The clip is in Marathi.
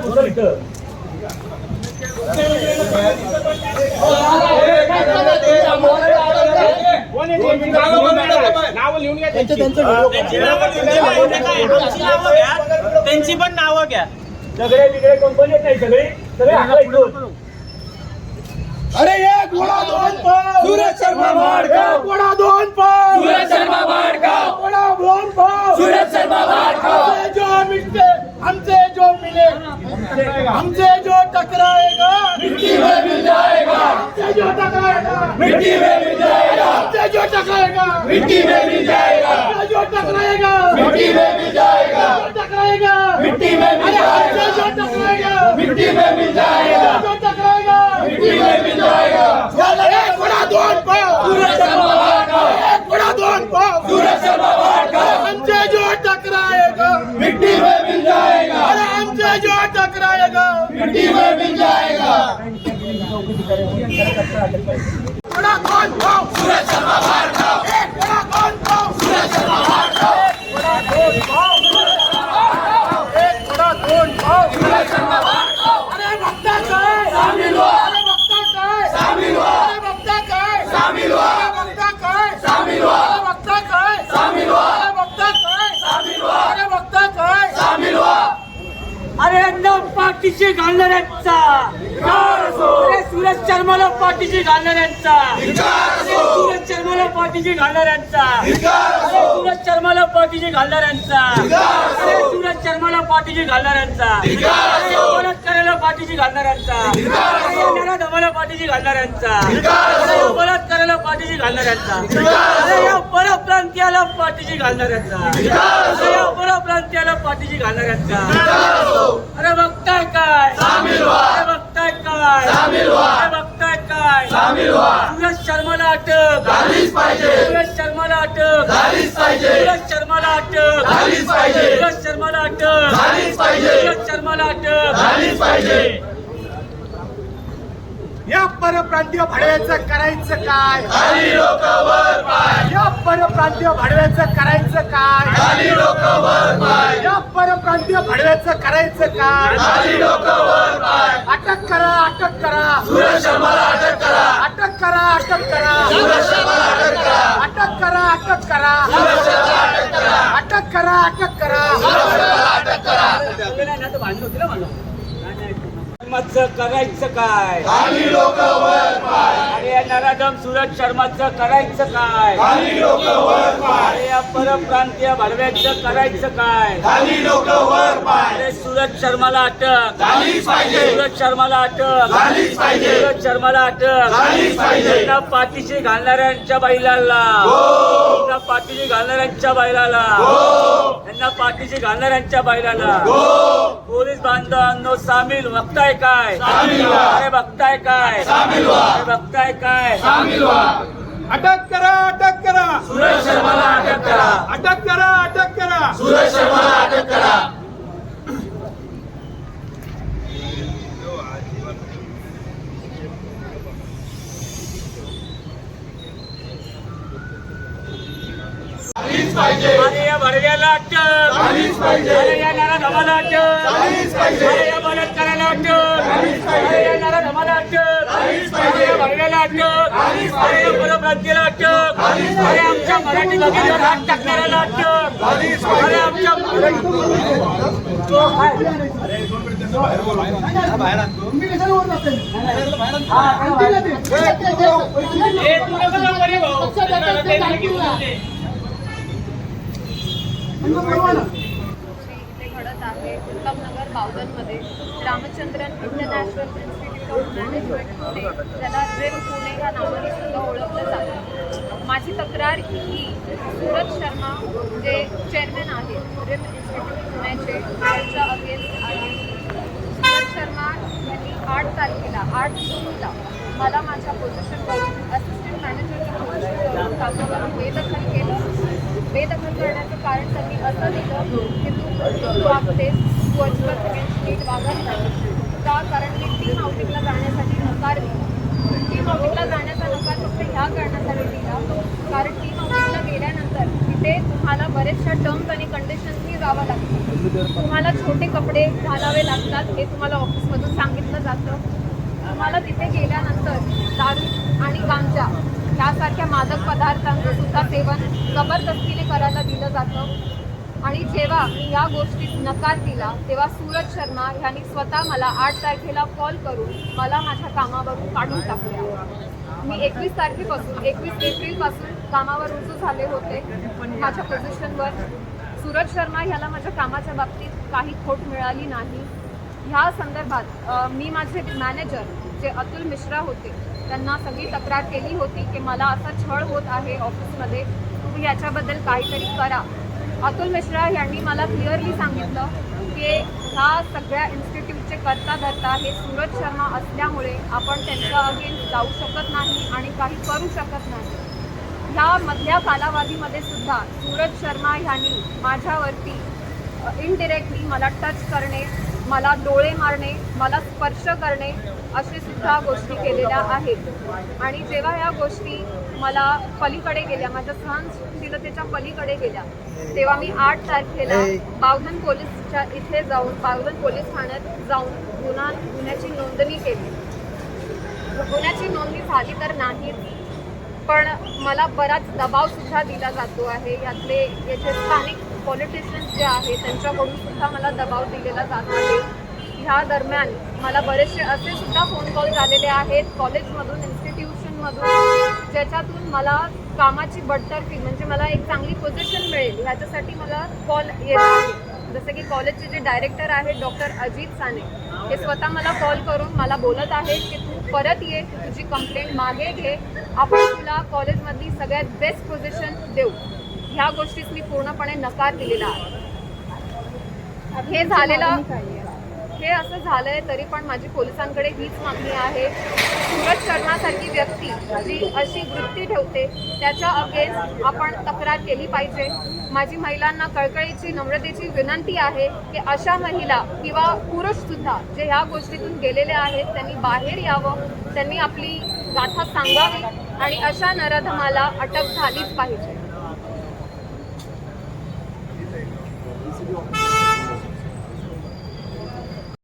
घुसल इथं. त्यांची पण नावं घ्या सगळे बिगडे कंपनी नाही सगळे सगळे हाकला इथून. अरे एक घोडा दोन पाव सूरज शर्मा घोडा दोन पाव सूरज शर्मा घोडा दोन पाव सूरज शर्मा जो मिलते हमसे जो मिले हमसे जो टकराएगा मिट्टी में मिल जाएगा। हमसे जो टकराएगा मिट्टी में मिल जाएगा। हमसे जो टकराएगा मिट्टी में मिल जाएगा। जो टकराएगा मिट्टी में मिल जाएगा। मिट्टी में मिल जाएगा मिट्टी में मिल जाएगा एक बड़ा दोन पाओ सूरज शर्मा का एक बड़ा दोन पाओ सूरज शर्मा का हमसे जो टकराएगा मिट्टी में मिल जाएगा अरे हमसे जो टकराएगा मिट्टी में मिल जाएगा बड़ा दोन पाओ सूरज शर्मा का एक घोडा दोन पाव सूरज शर्मा माडगाव. एक घोडा दोन पाव सूरज शर्मा माडगाव. अरे बघता काय सामील व्हा. अरे बघता काय सामील व्हा. अरे बघता काय सामील व्हा. अरे बघता काय सामील व्हा. अरे बघता काय सामील व्हा. अरे बघता काय सामील व्हा. अरे बघता काय सामील व्हा. अरे यांना पाठीशी घालणाऱ्यांचा अरे सूरज शर्माला पाठीशी घालणाऱ्यांचा सूरज शर्माला पाठीशी घालणाऱ्यांचा सूरज शर्माला पाठीशी घालणाऱ्यांचा सूरज शर्माला पाठीशी घालणाऱ्यांचा बलात्काराला पाठीशी घालणाऱ्यांचा अरे या नराधमाला पाठीशी घालणाऱ्यांचा बलात्काराला पाठीशी घालणाऱ्यांचा परप्रांतीयाला पाठीशी घालणाऱ्यांचा परप्रांतीयाला पाठीशी घालणाऱ्यांचा अरे बघताय काय. अरे बघताय. काय सामील व्हा. अरे बघताय. काय सामील व्हा. सूरज शर्माला अटक झालीच पाहिजे. सूरज शर्माला अटक झालीच पाहिजे. सूरज शर्माला अटक झालीच पाहिजे सूरज शर्माला अटक झालीच पाहिजे सूरज शर्माला अटक झालीच पाहिजे या परप्रांतीय भाडव्याचं करायचं काय? या परप्रांतीय भाडव्याचं करायचं काय? या परप्रांतीय भाडव्याचं करायचं काय? अटक करा अटक करा. अटक करा. अटक करा अटक करा. अटक करा. अटक करा अटक करा. अटक करा. शर्माचं करायचं काय? खाली लोक वर पाय. अरे या नराधम सूरज शर्माचं करायचं काय? खाली लोक वर पाय. अरे या परप्रांतीय भडव्याचं करायचं काय? खाली लोक वर पाय. अरे सूरज शर्माला अटक. झालीच पाहिजे. सूरज शर्माला अटक. झालीच पाहिजे. सूरज शर्माला अटक. झालीच पाहिजे. त्यांना पाठीशी घालणाऱ्यांच्या बैलाला हो. पाठीशी घालणाऱ्यांच्या बैलाला. हो. त्यांना पाठीशी घालणाऱ्यांच्या बैलाला. हो. पोलीस बांधवांनो सामील बघताय काय? सामील व्हा. अरे बघताय काय? सामील व्हा. अरे बघताय काय? सामील व्हा. अटक करा अटक करा. सूरज शर्माला अटक करा. अटक करा. झालीच पाहिजे. अरे या भडव्याला अटक. झालीच पाहिजे. अरे या नारा धमाला अटक. झालीच पाहिजे. अरे या बलात्काराला अटक. अरे या नारा धमाला अटक अरे या भडव्याला अटक. अरे या परप्रांतीला अटक. अरे आमच्या मराठी भगिनीवर हात टाकणाऱ्याला अटक. अरे आमच्या इथे घडत आहे Uttamnagar बावधनमध्ये Ramachandran international institute of management Pune ज्याला रेम पुणे ह्या नावाने सुद्धा ओळखलं जातं माझी तक्रार ही सूरज शर्मा जे चेअरमॅन आहेत रेम इन्स्टिट्यूट पुण्याचे त्यांच्या अगेन्स्ट आहे सूरज शर्मा यांनी आठ तारखेला आठ जूनला मला माझ्या पोझिशनवरून असिस्टंट की तू तू वागतेस तू अजिबात मी टीम आउटिंगला जाण्यासाठी नकार दिला टीम आउटिंगला जाण्याचा नकार फक्त ह्या कारणासाठी दिला कारण टीम आउटिंगला गेल्यानंतर तिथे तुम्हाला बरेचशा टर्म्स आणि कंडिशन्सनी जावं लागतं तुम्हाला छोटे कपडे घालावे लागतात हे तुम्हाला ऑफिसमधून सांगितलं जातं तुम्हाला तिथे गेल्यानंतर दारू आणि गांजा यासारख्या मादक पदार्थांचं सुद्धा सेवन जबरदस्तीने करायला दिलं जातं. आणि जेव्हा मी या गोष्टीत नकार दिला तेव्हा सूरज शर्मा यांनी स्वतः मला आठ तारखेला कॉल करून मला माझ्या कामावरून काढून टाकले. मी एकवीस तारखेपासून एकवीस एप्रिलपासून कामावर रुजू झाले होते माझ्या पोझिशनवर सूरज शर्मा ह्याला माझ्या कामाच्या बाबतीत काही खोट मिळाली नाही. ह्या संदर्भात मी माझे मॅनेजर जे अतुल मिश्रा होते त्यांना सगळी तक्रार केली होती की मला असा छळ होत आहे ऑफिसमध्ये तुम्ही याच्याबद्दल काहीतरी करा. अतुल मिश्रा यांनी मला क्लिअरली सांगितलं की ह्या सगळ्या इन्स्टिट्यूटचे करता धरता हे सूरज शर्मा असल्यामुळे आपण त्यांच्या अगेन्स्ट जाऊ शकत नाही आणि काही करू शकत नाही. ह्या मधल्या कालावधीमध्ये सुद्धा सूरज शर्मा ह्यांनी माझ्यावरती इनडिरेक्टली मला टच करणे मला डोळे मारणे मला स्पर्श करणे असे सुद्धा गोष्टी केलेल्या आहेत. आणि जेव्हा या गोष्टी मला पलीकडे गेल्या माझ्या सहनशीलतेच्या पलीकडे गेल्या तेव्हा मी आठ तारखेला बावधन पोलीसच्या इथे जाऊन बावधन पोलीस ठाण्यात जाऊन गुन्हा गुन्ह्याची नोंदणी केली. गुन्ह्याची नोंदणी झाली तर नाही पण मला बराच दबाव सुद्धा दिला जातो आहे. यातले याचे स्थानिक पॉलिटिशियन्स जे आहेत त्यांच्याकडून सुद्धा मला दबाव दिलेला जात आहे. ह्या दरम्यान मला बरेचसे असे सुद्धा फोन कॉल झालेले आहेत कॉलेजमधून इन्स्टिट्यूशनमधून ज्याच्यातून मला कामाची बडतर्फी म्हणजे मला एक चांगली पोझिशन मिळेल ह्याच्यासाठी मला कॉल येत आहे. जसं की कॉलेजचे जे डायरेक्टर आहेत डॉक्टर अजित साने हे स्वतः मला कॉल करून मला बोलत आहेत की तू परत ये तुझी कंप्लेंट मागे घे. आपण तुला कॉलेजमधली सगळ्यात बेस्ट पोझिशन देऊ. ह्या गोष्टीस मी पूर्णपणे नकार दिलेला आहे. हे झालेलं हे असं झालंय तरी पण माझी पोलिसांकडे हीच मागणी आहे. सूरज शर्मासारखी व्यक्ती जी अशी वृत्ती ठेवते त्याच्या अगेन्स्ट आपण तक्रार केली पाहिजे. माझी महिलांना कळकळीची नम्रतेची विनंती आहे की अशा महिला किंवा पुरुष सुद्धा जे ह्या गोष्टीतून गेलेले आहेत त्यांनी बाहेर यावं त्यांनी आपली गाथा सांगावी आणि अशा नराधमाला अटक झालीच पाहिजे.